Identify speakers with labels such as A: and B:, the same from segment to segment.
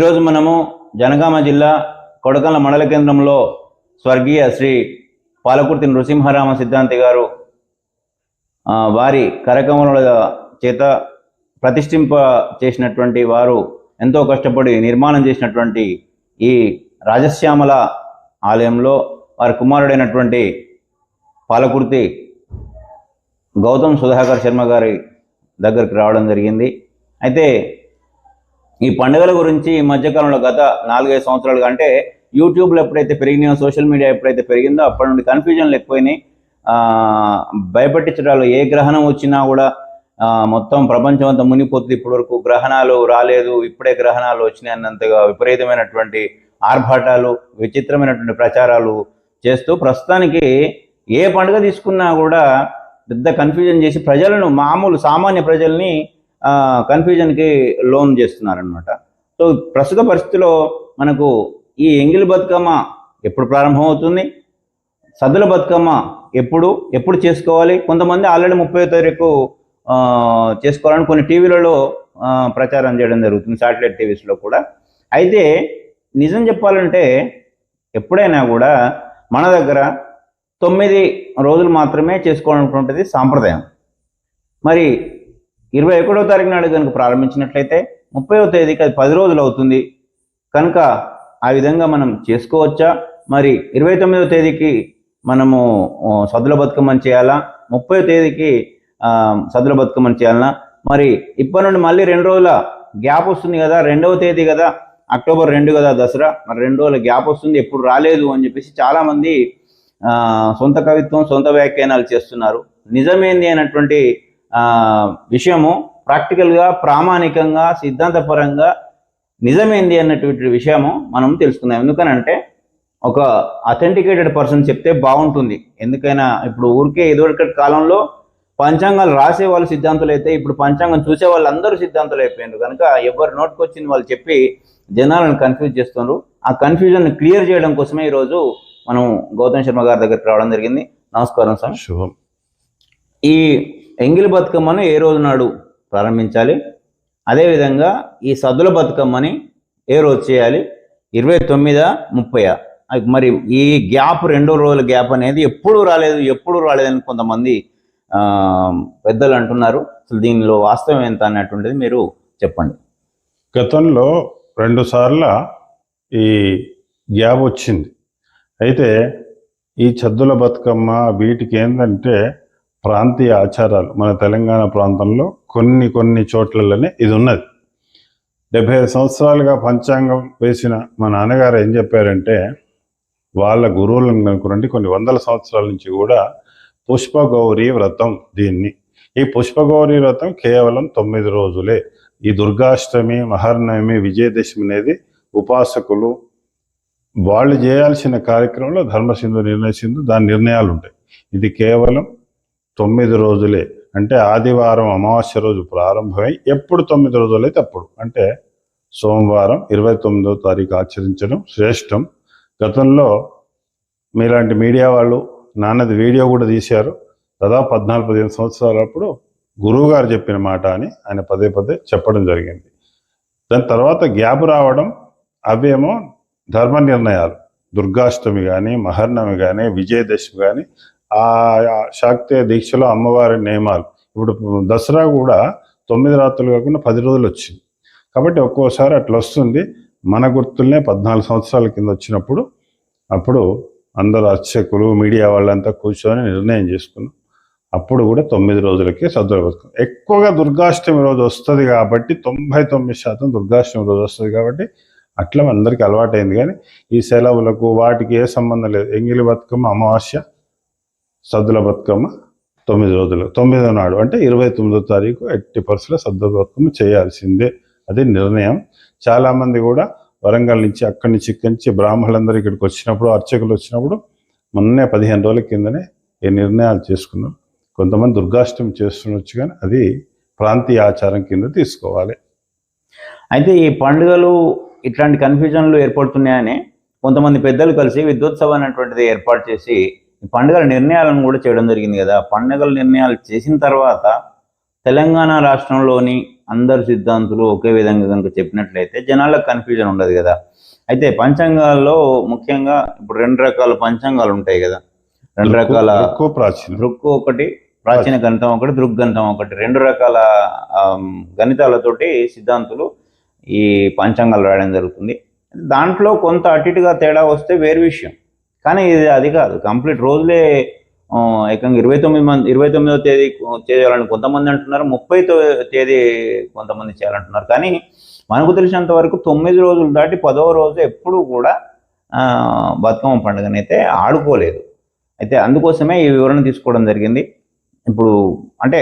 A: ఈరోజు మనము జనగామ జిల్లా కొడకల మండల కేంద్రంలో స్వర్గీయ శ్రీ పాలకుర్తి నృసింహారామ సిద్ధాంతి గారు వారి కార్యక్రమాల చేత ప్రతిష్ఠింప చేసినటువంటి వారు ఎంతో కష్టపడి నిర్మాణం చేసినటువంటి ఈ రాజశ్యామల ఆలయంలో వారి కుమారుడైనటువంటి పాలకుర్తి గౌతమ్ సుధాకర్ శర్మ గారి దగ్గరికి రావడం జరిగింది. అయితే ఈ పండుగల గురించి ఈ మధ్యకాలంలో గత నాలుగైదు సంవత్సరాలుగా అంటే యూట్యూబ్లో ఎప్పుడైతే పెరిగినాయో సోషల్ మీడియా ఎప్పుడైతే పెరిగిందో అప్పటి నుండి కన్ఫ్యూజన్లు ఎక్కువైనాయి భయపెట్టించడాలు ఏ గ్రహణం వచ్చినా కూడా మొత్తం ప్రపంచం అంతా మునిపోతుంది ఇప్పటి వరకు గ్రహణాలు రాలేదు. ఇప్పుడే గ్రహణాలు వచ్చినాయి అన్నంతగా విపరీతమైనటువంటి ఆర్భాటాలు విచిత్రమైనటువంటి ప్రచారాలు చేస్తూ ప్రస్తుతానికి ఏ పండుగ తీసుకున్నా కూడా పెద్ద కన్ఫ్యూజన్ చేసి ప్రజలను మామూలు సామాన్య ప్రజల్ని కన్ఫ్యూజన్కి లోన్ చేస్తున్నారనమాట సో ప్రస్తుత పరిస్థితిలో మనకు ఈ ఎంగిలి బతుకమ్మ ఎప్పుడు ప్రారంభమవుతుంది? సద్దుల బతుకమ్మ ఎప్పుడు ఎప్పుడు చేసుకోవాలి? కొంతమంది ఆల్రెడీ ముప్పై తారీఖు చేసుకోవాలని కొన్ని టీవీలలో ప్రచారం చేయడం జరుగుతుంది శాటిలైట్ టీవీస్లో కూడా. అయితే నిజం చెప్పాలంటే ఎప్పుడైనా కూడా మన దగ్గర తొమ్మిది రోజులు మాత్రమే చేసుకోవాలనుకుంటుంది సాంప్రదాయం. మరి ఇరవై ఒకటో తారీఖు నాడు కనుక ప్రారంభించినట్లయితే ముప్పైవ తేదీకి అది పది రోజులు అవుతుంది. కనుక ఆ విధంగా మనం చేసుకోవచ్చా? మరి ఇరవై తొమ్మిదవ తేదీకి మనము సదుల సద్దుల బతుకమ్మని చేయాలా? ముప్పై తేదీకి సదుల సద్దుల బతుకమ్మని చేయాలనా మరి ఇప్పటి నుండి మళ్ళీ రెండు రోజుల గ్యాప్ వస్తుంది కదా రెండవ తేదీ కదా అక్టోబర్ రెండు కదా దసరా మరి రెండు రోజుల గ్యాప్ వస్తుంది ఎప్పుడు రాలేదు అని చెప్పేసి చాలామంది సొంత కవిత్వం సొంత వ్యాఖ్యానాలు చేస్తున్నారు. నిజమేంది అనేటువంటి విషయము ప్రాక్టికల్గా ప్రామాణికంగా సిద్ధాంతపరంగా నిజమేంది అన్నటువంటి విషయము మనం తెలుసుకుందాం. ఎందుకనంటే ఒక అథెంటికేటెడ్ పర్సన్ చెప్తే బాగుంటుంది. ఎందుకైనా ఇప్పుడు ఊరికే ఇదివరకటి కాలంలో పంచాంగాలు రాసే వాళ్ళు సిద్ధాంతులు అయితే ఇప్పుడు పంచాంగం చూసే వాళ్ళు అందరూ సిద్ధాంతులు అయిపోయారు కనుక ఎవరు నోట్కి వచ్చింది వాళ్ళు చెప్పి జనాలను కన్ఫ్యూజ్ చేస్తున్నారు ఆ కన్ఫ్యూజన్ క్లియర్ చేయడం కోసమే ఈరోజు మనం గౌతమ్ శర్మ గారి దగ్గరికి రావడం జరిగింది. నమస్కారం సార్.
B: శుభం.
A: ఈ ఎంగిలి బతుకమ్మను ఏ రోజు నాడు ప్రారంభించాలి? అదేవిధంగా ఈ సద్దుల బతుకమ్మని ఏ రోజు చేయాలి? ఇరవై తొమ్మిదా ముప్పయా? అది మరి ఈ గ్యాప్ రెండో రోజుల గ్యాప్ అనేది ఎప్పుడు రాలేదు ఎప్పుడు రాలేదని కొంతమంది పెద్దలు అంటున్నారు. అసలు దీనిలో వాస్తవం ఎంత అన్నటువంటిది మీరు చెప్పండి.
B: గతంలో రెండు సార్ల ఈ గ్యాప్ వచ్చింది. అయితే ఈ చద్దుల బతుకమ్మ వీటికి ఏంటంటే ప్రాంతీయ ఆచారాలు మన తెలంగాణ ప్రాంతంలో కొన్ని కొన్ని చోట్లలోనే ఇది ఉన్నది. డెబ్బై ఐదు సంవత్సరాలుగా పంచాంగం వేసిన మా నాన్నగారు ఏం చెప్పారంటే వాళ్ళ గురువులను కనుక్కునండి కొన్ని వందల సంవత్సరాల నుంచి కూడా పుష్పగౌరీ వ్రతం దీన్ని. ఈ పుష్పగౌరీ వ్రతం కేవలం తొమ్మిది రోజులే. ఈ దుర్గాష్టమి మహర్నవమి విజయదశమి అనేది ఉపాసకులు వాళ్ళు చేయాల్సిన కార్యక్రమంలో ధర్మసింధు నిర్ణయించింది దాని నిర్ణయాలు ఉంటాయి. ఇది కేవలం తొమ్మిది రోజులే. అంటే ఆదివారం అమావాస్య రోజు ప్రారంభమై ఎప్పుడు తొమ్మిది రోజులు అయితే అప్పుడు అంటే సోమవారం ఇరవై తొమ్మిదో తారీఖు ఆచరించడం శ్రేష్టం. గతంలో మీలాంటి మీడియా వాళ్ళు నాన్నది వీడియో కూడా తీశారు. దాదాపు పద్నాలుగు పదిహేను సంవత్సరాలప్పుడు గురువు గారు చెప్పిన మాట అని ఆయన పదే పదే చెప్పడం జరిగింది. దాని తర్వాత గ్యాప్ రావడం అవేమో ధర్మ నిర్ణయాలు. దుర్గాష్టమి కానీ మహర్నమి కానీ విజయదశమి కానీ ఆ శాక్తీయ దీక్షలో అమ్మవారి నియమాలు. ఇప్పుడు దసరా కూడా తొమ్మిది రాత్రులు కాకుండా పది రోజులు వచ్చింది. కాబట్టి ఒక్కోసారి అట్లా వస్తుంది. మన గుర్తుల్నే పద్నాలుగు సంవత్సరాల కింద వచ్చినప్పుడు అప్పుడు అందరు అర్చకులు మీడియా వాళ్ళంతా కూర్చొని నిర్ణయం చేసుకున్నాం. అప్పుడు కూడా తొమ్మిది రోజులకే సద్దుల బతుకం ఎక్కువగా దుర్గాష్టమి రోజు వస్తుంది కాబట్టి తొంభై తొమ్మిది శాతం దుర్గాష్టమి రోజు వస్తుంది కాబట్టి అట్లా అందరికీ అలవాటైంది. కానీ ఈ సెలవులకు వాటికి ఏ సంబంధం లేదు. ఎంగిలి బతుకమ్మ అమావాస్య సద్దుల బతుకమ్మ తొమ్మిది రోజులు. తొమ్మిదో నాడు అంటే ఇరవై తొమ్మిదో తారీఖు ఎట్టి పరిస్థితుల్లో సద్దుల బతుకమ్మ చేయాల్సిందే. అది నిర్ణయం. చాలామంది కూడా వరంగల్ నుంచి అక్కడి నుంచి ఇక్కడి నుంచి బ్రాహ్మణులందరూ ఇక్కడికి వచ్చినప్పుడు అర్చకులు వచ్చినప్పుడు మొన్నే పదిహేను రోజుల కిందనే ఈ నిర్ణయాలు చేసుకున్నాం కొంతమంది దుర్గాష్టమి చేస్తుండొచ్చు కానీ అది ప్రాంతీయ ఆచారం కింద తీసుకోవాలి.
A: అయితే ఈ పండుగలు ఇట్లాంటి కన్ఫ్యూజన్లు ఏర్పడుతున్నాయని కొంతమంది పెద్దలు కలిసి విద్యోత్సవం అనేటువంటిది ఏర్పాటు చేసి పండుగల నిర్ణయాలను కూడా చేయడం జరిగింది కదా. పండుగల నిర్ణయాలు చేసిన తర్వాత తెలంగాణ రాష్ట్రంలోని అందరు సిద్ధాంతులు ఒకే విధంగా కనుక చెప్పినట్లయితే జనాలకు కన్ఫ్యూజన్ ఉండదు కదా. అయితే పంచాంగాల్లో ముఖ్యంగా ఇప్పుడు రెండు రకాల పంచాంగాలు ఉంటాయి కదా. రెండు రకాల దృక్కు ఒకటి ప్రాచీన గణితం ఒకటి దృగ్గణితం ఒకటి. రెండు రకాల గణితాలతోటి సిద్ధాంతులు ఈ పంచాంగాలు రాయడం జరుగుతుంది. దాంట్లో కొంత అటు ఇటుగా తేడా వస్తే వేరు విషయం. కానీ ఇది అది కాదు. కంప్లీట్ రోజులే ఏకంగా ఇరవై తొమ్మిది మంది ఇరవై తొమ్మిదో తేదీ చేయాలని కొంతమంది అంటున్నారు ముప్పై తేదీ కొంతమంది చేయాలంటున్నారు. కానీ మనకు తెలిసినంత వరకు తొమ్మిది రోజులు దాటి పదవ రోజు ఎప్పుడూ కూడా ఆ, బతుకమ్మ అయితే ఆడుకోలేదు. అయితే అందుకోసమే ఈ వివరణ తీసుకోవడం జరిగింది. ఇప్పుడు అంటే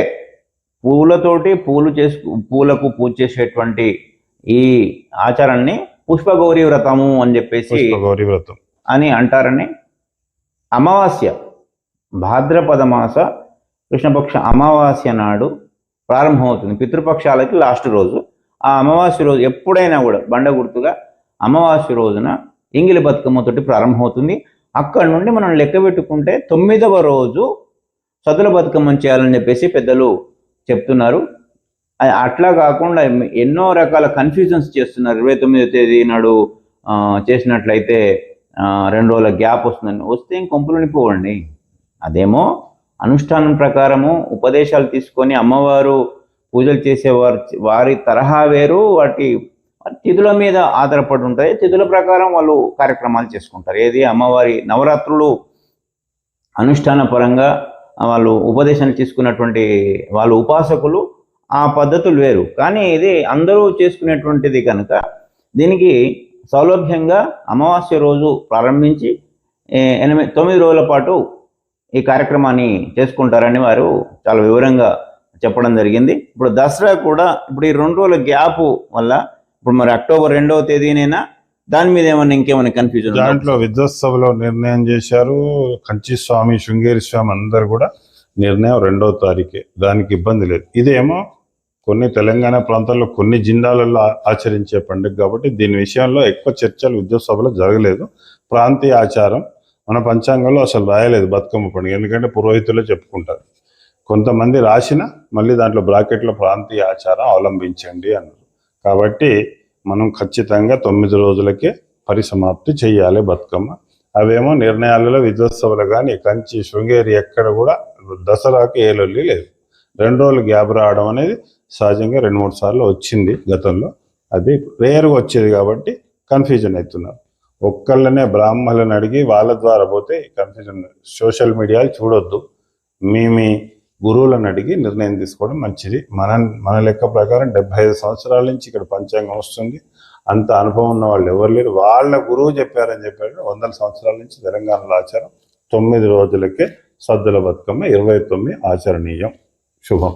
A: పూలతోటి పూలు చేసుకు పూలకు పూజ చేసేటువంటి ఈ ఆచారాన్ని పుష్పగౌరి వ్రతము అని చెప్పేసి
B: పుష్ప గౌరీ వ్రతం.
A: అని అంటారని అమావాస్య భాద్రపద మాస కృష్ణపక్ష అమావాస్య నాడు ప్రారంభమవుతుంది. పితృపక్షాలకి లాస్ట్ రోజు. ఆ అమావాస్య రోజు ఎప్పుడైనా కూడా బండ గుర్తుగా అమావాస్య రోజున ఇంగిలి బతుకమ్మతోటి ప్రారంభమవుతుంది. అక్కడ నుండి మనం లెక్క పెట్టుకుంటే తొమ్మిదవ రోజు సదుల బతుకమ్మను చేయాలని చెప్పేసి పెద్దలు చెప్తున్నారు. అట్లా కాకుండా ఎన్నో రకాల కన్ఫ్యూజన్స్ చేస్తున్నారు. ఇరవై తొమ్మిదో తేదీ నాడు చేసినట్లయితే రెండు రోజుల గ్యాప్ వస్తుందని వస్తే ఇంకొంపులు పోవండి అదేమో అనుష్ఠానం ప్రకారము ఉపదేశాలు తీసుకొని అమ్మవారు పూజలు చేసేవారు వారి తరహా వేరు వాటి తిథుల మీద ఆధారపడి ఉంటాయి. తిథుల ప్రకారం వాళ్ళు కార్యక్రమాలు చేసుకుంటారు. ఏది అమ్మవారి నవరాత్రులు అనుష్ఠాన పరంగా వాళ్ళు ఉపదేశాలు తీసుకున్నటువంటి వాళ్ళు ఉపాసకులు ఆ పద్ధతులు వేరు. కానీ ఇది అందరూ చేసుకునేటువంటిది కనుక దీనికి సౌలభ్యంగా అమావాస్య రోజు ప్రారంభించి ఎనిమిది తొమ్మిది రోజుల పాటు ఈ కార్యక్రమాన్ని చేసుకుంటారని వారు చాలా వివరంగా చెప్పడం జరిగింది. ఇప్పుడు దసరా కూడా ఇప్పుడు ఈ రెండు రోజుల గ్యాప్ వల్ల ఇప్పుడు మరి అక్టోబర్ రెండవ తేదీనైనా దాని మీద ఏమన్నా ఇంకేమైనా కన్ఫ్యూజన్
B: దాంట్లో విద్వత్సభలో నిర్ణయం చేశారు. కంచి స్వామి శృంగేరి స్వామి అందరు కూడా నిర్ణయం రెండవ తారీఖే. దానికి ఇబ్బంది లేదు. ఇదేమో కొన్ని తెలంగాణ ప్రాంతాల్లో కొన్ని జిల్లాలలో ఆచరించే పండుగ కాబట్టి దీని విషయంలో ఎక్కువ చర్చలు విద్వత్సభలో జరగలేదు. ప్రాంతీయ ఆచారం మన పంచాంగంలో అసలు రాయలేదు బతుకమ్మ పండుగ ఎందుకంటే పురోహితులే చెప్పుకుంటారు. కొంతమంది రాసిన మళ్ళీ దాంట్లో బ్రాకెట్లో ప్రాంతీయ ఆచారం అవలంబించండి అన్నారు. కాబట్టి మనం ఖచ్చితంగా తొమ్మిది రోజులకే పరిసమాప్తి చేయాలి బతుకమ్మ. అవేమో నిర్ణయాలలో విద్వత్సభలు కానీ కంచి శృంగేరి ఎక్కడ కూడా దసరాకి ఏలొల్లి లేదు. రెండు రోజులు గ్యాప్ రావడం అనేది సహజంగా రెండు మూడు సార్లు వచ్చింది గతంలో. అది రేరుగా వచ్చేది కాబట్టి కన్ఫ్యూజన్ అవుతున్నారు. ఒక్కళ్ళనే బ్రాహ్మణులను అడిగి వాళ్ళ ద్వారా పోతే కన్ఫ్యూజన్ సోషల్ మీడియాలు చూడొద్దు. మీ మీ గురువులను అడిగి నిర్ణయం తీసుకోవడం మంచిది. మన మన లెక్క ప్రకారం డెబ్బై ఐదు సంవత్సరాల నుంచి ఇక్కడ పంచాంగం వస్తుంది. అంత అనుభవం ఉన్న వాళ్ళు ఎవరు లేరు. వాళ్ళ గురువు చెప్పారని చెప్పారు వందల సంవత్సరాల నుంచి తెలంగాణలో ఆచారం. తొమ్మిది రోజులకే సద్దుల బతుకమ్మ ఇరవై తొమ్మిది ఆచరణీయం. శుభం.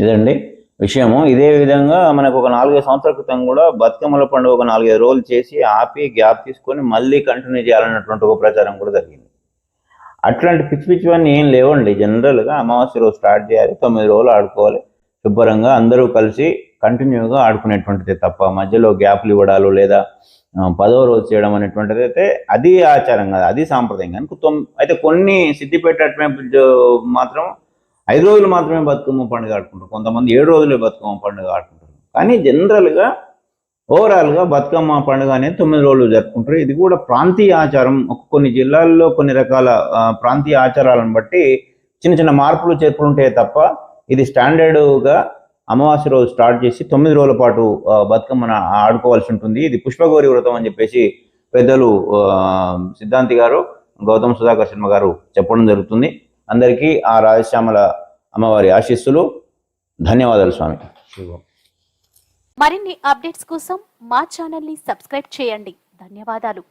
A: ఇదండి. విషయము. ఇదే విధంగా మనకు ఒక నాలుగైదు సంవత్సరాల క్రితం కూడా బతుకమ్మల పండుగ ఒక నాలుగైదు రోజులు చేసి ఆపి గ్యాప్ తీసుకొని మళ్ళీ కంటిన్యూ చేయాలన్నటువంటి ఒక ప్రచారం కూడా జరిగింది. అట్లాంటి పిచ్చి పిచ్చివన్నీ ఏం లేవండి. జనరల్గా అమావాస్య రోజు స్టార్ట్ చేయాలి. తొమ్మిది రోజులు ఆడుకోవాలి. శుభ్రంగా అందరూ కలిసి కంటిన్యూగా ఆడుకునేటువంటిది తప్ప మధ్యలో గ్యాప్లు ఇవ్వడాలు లేదా పదో రోజు చేయడం అనేటువంటిది అయితే అది ఆచారం కాదు అది సాంప్రదాయం కానీ అయితే కొన్ని సిద్దిపేట మాత్రం ఐదు రోజులు మాత్రమే బతుకమ్మ పండుగ ఆడుకుంటారు. కొంతమంది ఏడు రోజులే బతుకమ్మ పండుగ ఆడుకుంటారు. కానీ జనరల్గా ఓవరాల్గా బతుకమ్మ పండుగ అనేది తొమ్మిది రోజులు జరుపుకుంటారు. ఇది కూడా ప్రాంతీయ ఆచారం. కొన్ని జిల్లాల్లో కొన్ని రకాల ప్రాంతీయ ఆచారాలను బట్టి చిన్న చిన్న మార్పులు చేర్పులు ఉంటాయి తప్ప ఇది స్టాండర్డ్గా అమావాస్య రోజు స్టార్ట్ చేసి తొమ్మిది రోజుల పాటు బతుకమ్మను ఆడుకోవాల్సి ఉంటుంది. ఇది పుష్పగౌరి వ్రతం అని చెప్పేసి పెద్దలు సిద్ధాంతి గారు గౌతమ్ సుధాకర్ శర్మ గారు చెప్పడం జరుగుతుంది. అందరికీ ఆ రాజశ్యామల అమ్మవారి ఆశీస్సులు. ధన్యవాదాలు స్వామి.
C: మరిన్ని అప్డేట్స్ కోసం మా ఛానల్ని సబ్స్క్రైబ్ చేయండి. ధన్యవాదాలు.